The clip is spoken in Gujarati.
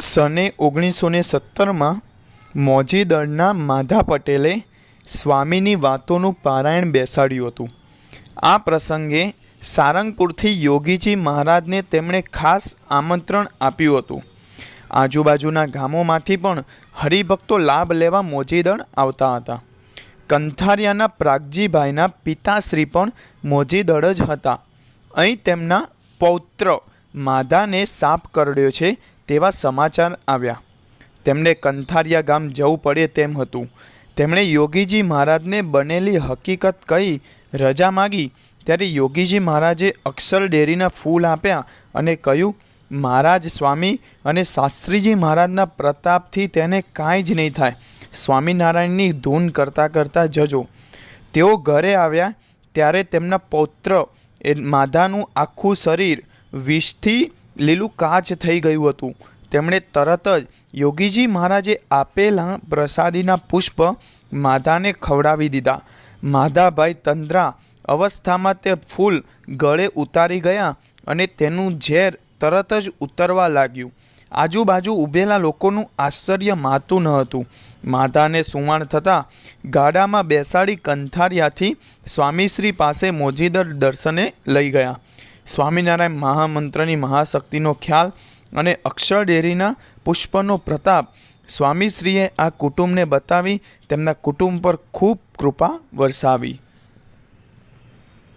સને ઓગણીસો ને સત્તરમાં મોજીદળના માધા પટેલે સ્વામીની વાતોનું પારાયણ બેસાડ્યું હતું. આ પ્રસંગે સારંગપુરથી યોગીજી મહારાજને તેમણે ખાસ આમંત્રણ આપ્યું હતું. આજુબાજુના ગામોમાંથી પણ હરિભક્તો લાભ લેવા મોજીદળ આવતા હતા. કંથારિયાના પ્રાગજીભાઈના પિતાશ્રી પણ મોજીદળ જ હતા. અહીં તેમના પૌત્ર માધાને સાપ કરડ્યો છે તેવા સમાચાર આવ્યા. તેમને કંથારિયા ગામ જવું પડે તેમ હતું. તેમણે યોગીજી મહારાજને બનેલી હકીકત કહી રજા માગી. ત્યારે યોગીજી મહારાજે અક્ષર ડેરીના ફૂલ આપ્યા અને કહ્યું, મહારાજ સ્વામી અને શાસ્ત્રીજી મહારાજના પ્રતાપથી તેને કાંઈ જ નહીં થાય. સ્વામિનારાયણની ધૂન કરતાં કરતાં જજો. તેઓ ઘરે આવ્યા ત્યારે તેમના પૌત્ર એ માધાનું આખું શરીર વિષથી લીલું કાચ થઈ ગયું હતું. તેમણે તરત જ યોગીજી મહારાજે આપેલા પ્રસાદીના પુષ્પ માધાને ખવડાવી દીધા. માધાભાઈ તંદ્રા અવસ્થામાં તે ફૂલ ગળે ઉતારી ગયા અને તેનું ઝેર તરત જ ઉતરવા લાગ્યું. આજુબાજુ ઊભેલા લોકોનું આશ્ચર્ય માતું ન હતું. માધાને સુવાણ થતાં ગાડામાં બેસાડી કંથારિયાથી સ્વામીશ્રી પાસે મોજીદર દર્શને લઈ ગયા. સ્વામિનારાયણ મહામંત્રની મહાશક્તિનો ખ્યાલ અને અક્ષર ડેરીના પુષ્પનો પ્રતાપ સ્વામીશ્રીએ આ કુટુંબને બતાવી તેમના કુટુંબ પર ખૂબ કૃપા વરસાવી.